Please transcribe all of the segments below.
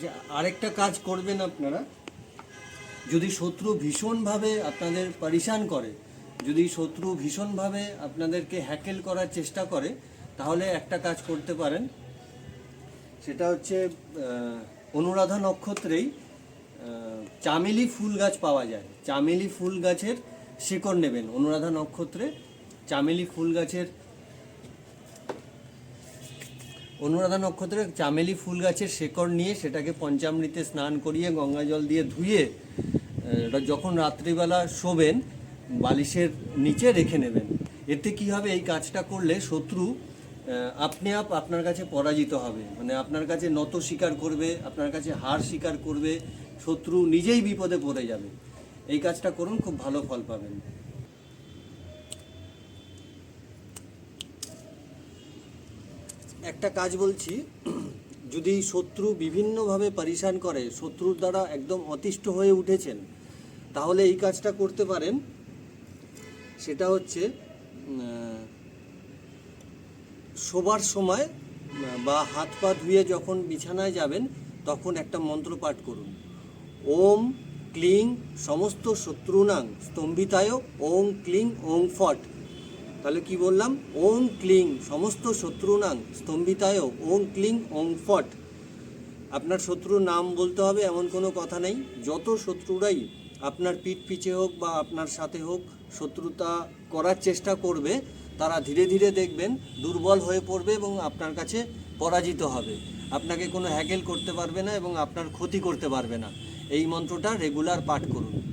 যে আরেকটা কাজ করবেন আপনারা। যদি শত্রু ভীষণভাবে আপনাদের পরিশান করে, যদি শত্রু ভীষণভাবে আপনাদেরকে হ্যাকেল করার চেষ্টা করে, তাহলে একটা কাজ করতে পারেন। সেটা হচ্ছে অনুরাধা নক্ষত্রেই চামেলি ফুল গাছ পাওয়া যায়। চামেলি ফুল গাছের শিকড় নেবেন অনুরাধা নক্ষত্রে। চামেলি ফুল গাছের অনুরাধা নক্ষত্রে চামেলি ফুল গাছের শেকড় নিয়ে সেটাকে পঞ্চামৃতে স্নান করিয়ে গঙ্গা জল দিয়ে ধুয়ে যখন রাত্রিবেলা শোবেন, বালিশের নিচে রেখে নেবেন। এতে কি হবে? এই কাজটা করলে শত্রু আপনি আপ আপনার কাছে পরাজিত হবে। মানে আপনার কাছে নত স্বীকার করবে, আপনার কাছে হার স্বীকার করবে, শত্রু নিজেই বিপদে পড়ে যাবে। এই কাজটা করুন, খুব ভালো ফল পাবেন। একটা কাজ বলছি, যদি শত্রু বিভিন্নভাবে পরিশান করে, শত্রুর দ্বারা একদম অতিষ্ঠ হয়ে উঠেছেন, তাহলে এই কাজটা করতে পারেন। সেটা হচ্ছে শোবার সময়, বা হাত পা ধুয়ে যখন বিছানায় যাবেন, তখন একটা মন্ত্র পাঠ করুন। ওম ক্লিং সমস্ত শত্রুনাং স্তম্ভিতায় ওং ক্লিং ওং ফট। তাহলে কি বললাম? ওং ক্লিং, সমস্ত শত্রুনাং স্তম্ভিতায় ওং ক্লিং, ওং ফট। আপনার শত্রুর নাম বলতে হবে, এমন কোনো কথা নেই। যত শত্রুরাই আপনার পিঠ পিছে হোক বা আপনার সাথে হোক শত্রুতা করার চেষ্টা করবে, তারা ধীরে ধীরে দেখবেন দুর্বল হয়ে পড়বে এবং আপনার কাছে পরাজিত হবে। আপনাকে কোনো হ্যাকেল করতে পারবে না এবং আপনার ক্ষতি করতে পারবে না। এই মন্ত্রটা রেগুলার পাঠ করুন।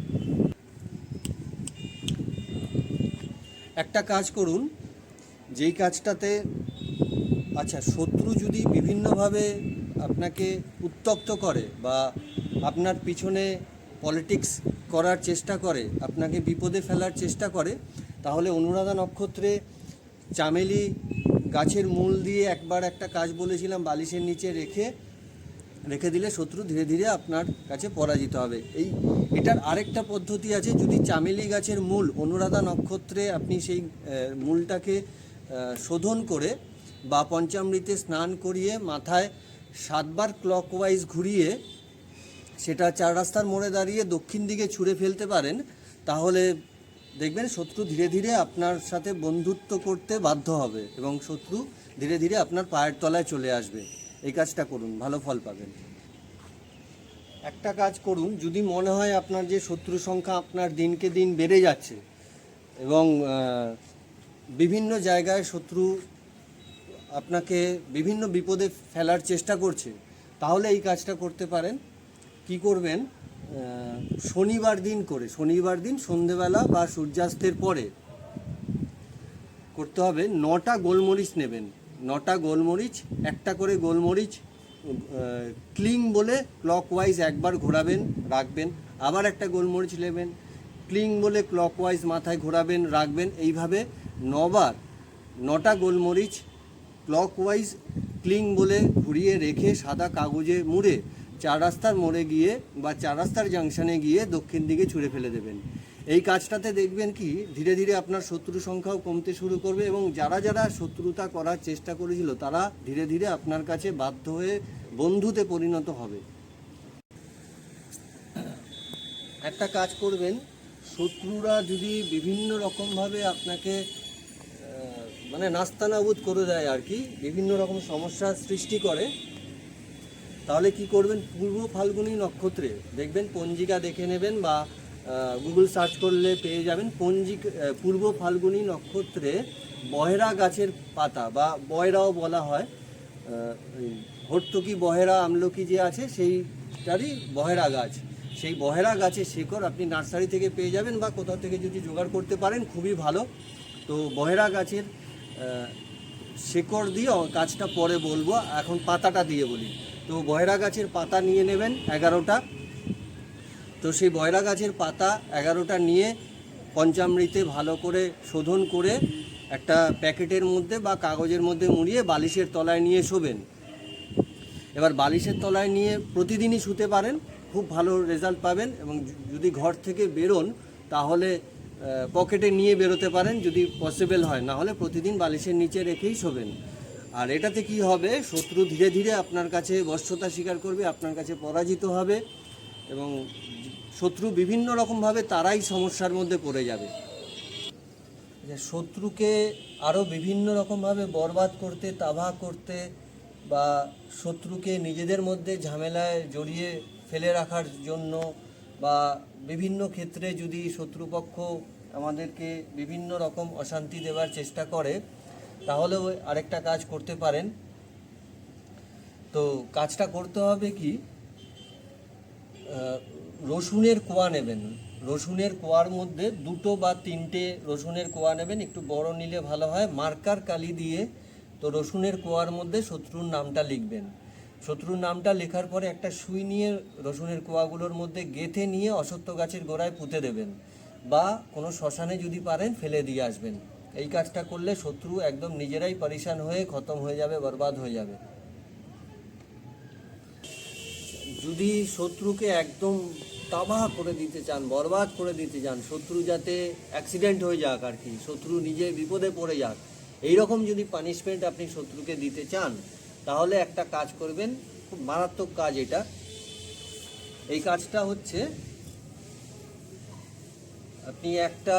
একটা কাজ করুন, যেই কাজটাতে আচ্ছা শত্রু যদি বিভিন্নভাবে আপনাকে উত্তক্ত করে বা আপনার পিছনে পলিটিক্স করার চেষ্টা করে, আপনাকে বিপদে ফেলার চেষ্টা করে, তাহলে অনুরাধা নক্ষত্রে চামেলি গাছের মূল দিয়ে একবার একটা কাজ বলেছিলাম, বালিশের নিচে রেখে রেখে দিলে শত্রু ধীরে ধীরে আপনার কাছে পরাজিত হবে। এই, এটার আরেকটা পদ্ধতি আছে, যদি চামেলি গাছের মূল, অনুরাধা নক্ষত্রে আপনি সেই মূলটাকে শোধন করে বা পঞ্চামৃতে স্নান করিয়ে মাথায় সাতবার ক্লকওয়াইজ ঘুরিয়ে সেটা চার রাস্তার মোড়ে দাঁড়িয়ে দক্ষিণ দিকে ছুঁড়ে ফেলতে পারেন, তাহলে দেখবেন শত্রু ধীরে ধীরে আপনার সাথে বন্ধুত্ব করতে বাধ্য হবে এবং শত্রু ধীরে ধীরে আপনার পায়ের তলায় চলে আসবে। এই কাজটা করুন, ভালো ফল পাবেন। একটা কাজ করুন, যদি মনে হয় আপনার যে শত্রু সংখ্যা আপনার দিনকে দিন বেড়ে যাচ্ছে এবং বিভিন্ন জায়গায় শত্রু আপনাকে বিভিন্ন বিপদে ফেলার চেষ্টা করছে, তাহলে এই কাজটা করতে পারেন। কি করবেন? শনিবার দিন করে, শনিবার দিন সন্ধেবেলা বা সূর্যাস্তের পরে করতে হবে, নটা গোলমরিচ নেবেন। নটা গোলমরিচ, একটা করে গোলমরিচ ক্লিং বলে ক্লকওয়াইজ একবার ঘোরাবেন, রাখবেন। আবার একটা গোলমরিচ নেবেন, ক্লিং বলে ক্লকওয়াইজ মাথায় ঘোরাবেন, রাখবেন। এইভাবে নবার নটা গোলমরিচ ক্লকওয়াইজ ক্লিং বলে ঘুরিয়ে রেখে সাদা কাগজে মুড়ে চার রাস্তার মোড়ে গিয়ে বা চার রাস্তার জাংশনে গিয়ে দক্ষিণ দিকে ছুঁড়ে ফেলে দেবেন। এই কাজটাতে দেখবেন কি, ধীরে ধীরে আপনার শত্রু সংখ্যাও কমতে শুরু করবে এবং যারা যারা শত্রুতা করার চেষ্টা করেছিল, তারা ধীরে ধীরে আপনার কাছে বাধ্য হয়ে বন্ধুতে পরিণত হবে। একটা কাজ করবেন, শত্রুরা যদি বিভিন্ন রকমভাবে আপনাকে মানে নাস্তানাবুদ করে দেয় আর কি, বিভিন্ন রকম সমস্যার সৃষ্টি করে, তাহলে কি করবেন? পূর্ব ফাল্গুনী নক্ষত্রে দেখবেন, পঞ্জিকা দেখে নেবেন বা গুগল সার্চ করলে পেয়ে যাবেন পঞ্জিক পূর্ব ফাল্গুনী নক্ষত্রে বহেরা গাছের পাতা বা বয়রাও বলা হয়। হর্তকি বহেরা, আমলকি যে আছে সেইটারই বহেরা গাছ। সেই বহেরা গাছের শিকড় আপনি নার্সারি থেকে পেয়ে যাবেন বা কোথাও থেকে যদি জোগাড় করতে পারেন, খুবই ভালো। তো বহেরা গাছের শেকড় দিয়ে গাছটা পরে বলব, এখন পাতাটা দিয়ে বলি। তো বহেরা গাছের পাতা নিয়ে নেবেন এগারোটা। তো সেই বয়রা গাছের পাতা এগারোটা নিয়ে পঞ্চামৃতে ভালো করে শোধন করে একটা প্যাকেটের মধ্যে বা কাগজের মধ্যে মুড়িয়ে বালিশের তলায় নিয়ে শোবেন। এবার বালিশের তলায় নিয়ে প্রতিদিনই শুতে পারেন, খুব ভালো রেজাল্ট পাবেন এবং যদি ঘর থেকে বেরোন তাহলে পকেটে নিয়ে বেরোতে পারেন যদি পসিবল হয়, না হলে প্রতিদিন বালিশের নিচে রেখেই শোবেন। আর এটাতে কি হবে, শত্রু ধীরে ধীরে আপনার কাছে বশ্যতা স্বীকার করবে, আপনার কাছে পরাজিত হবে। এবং শত্রু বিভিন্ন রকমভাবে তারাই সমস্যার মধ্যে পড়ে যাবে। যে শত্রুকে আরও বিভিন্ন রকমভাবে বরবাদ করতে তাভা করতে বা শত্রুকে নিজেদের মধ্যে ঝামেলায় জড়িয়ে ফেলে রাখার জন্য বা বিভিন্ন ক্ষেত্রে যদি শত্রুপক্ষ আমাদেরকে বিভিন্ন রকম অশান্তি দেওয়ার চেষ্টা করে, তাহলেও আরেকটা কাজ করতে পারেন। তো কাজটা করতে হবে কি? রসুনের কোয়া নেবেন। রসুনের কোয়ার মধ্যে দুটো বা তিনটে রসুনের কোয়া নেবেন, একটু বড় নিলে ভালো হয়। মার্কার কালি দিয়ে তো রসুনের কোয়ার মধ্যে শত্রুর নামটা লিখবেন। শত্রুর নামটা লেখার পরে একটা সুই নিয়ে রসুনের কোয়াগুলোর মধ্যে গেঁথে নিয়ে অসত্য গাছের গোড়ায় পুঁতে দেবেন বা কোনো শ্মশানে যদি পারেন ফেলে দিয়ে আসবেন। এই কাজটা করলে শত্রু একদম নিজেরাই পরিশান হয়ে খতম হয়ে যাবে, বরবাদ হয়ে যাবে। যদি শত্রুকে একদম তাবাহ করে দিতে চান, বরবাদ করে দিতে চান, শত্রু যাতে অ্যাক্সিডেন্ট হয়ে যাক আর কি, শত্রু নিজে বিপদে পড়ে যাক এই রকম যদি পানিশমেন্ট আপনি শত্রুকে দিতে চান, তাহলে একটা কাজ করবেন, খুব মারাত্মক কাজ এটা। এই কাজটা হচ্ছে, আপনি একটা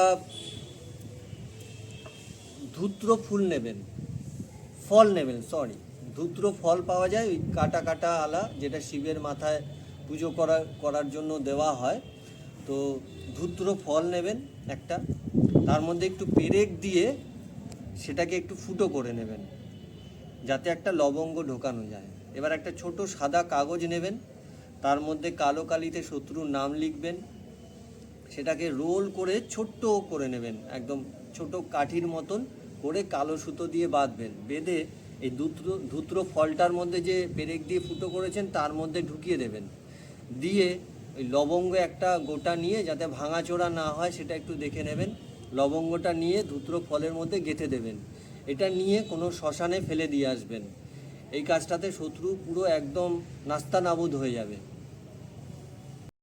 ধূত্র ফুল নেবেন, ফল নেবেন সরি ধূত্র ফল পাওয়া যায়, ওই কাটা কাটা আলা যেটা শিবের মাথায় পুজো করা, করার জন্য দেওয়া হয়। তো ধুত্র ফল নেবেন একটা, তার মধ্যে একটু পেরেক দিয়ে সেটাকে একটু ফুটো করে নেবেন, যাতে একটা লবঙ্গ ঢোকানো যায়। এবার একটা ছোট সাদা কাগজ নেবেন, তার মধ্যে কালো কালিতে শত্রুর নাম লিখবেন, সেটাকে রোল করে ছোট্ট করে নেবেন, একদম ছোট কাঠির মতন করে কালো সুতো দিয়ে বাঁধবেন, বেঁধে এই ধুত্র ধুত্র ফলটার মধ্যে যে পেরেক দিয়ে ফুটো করেছেন, তার মধ্যে ঢুকিয়ে দেবেন। দিয়ে ওই লবঙ্গ একটা গোটা নিয়ে, যাতে ভাঙাচোরা না হয়, সেটা একটু দেখে নেবেন। লবঙ্গটা নিয়ে ধুত্র ফলের মধ্যে গেঁথে দেবেন। এটা নিয়ে কোনো শ্মশানে ফেলে দিয়ে আসবেন। এই কাজটাতে শত্রু পুরো একদম নাস্তানাবুদ হয়ে যাবে।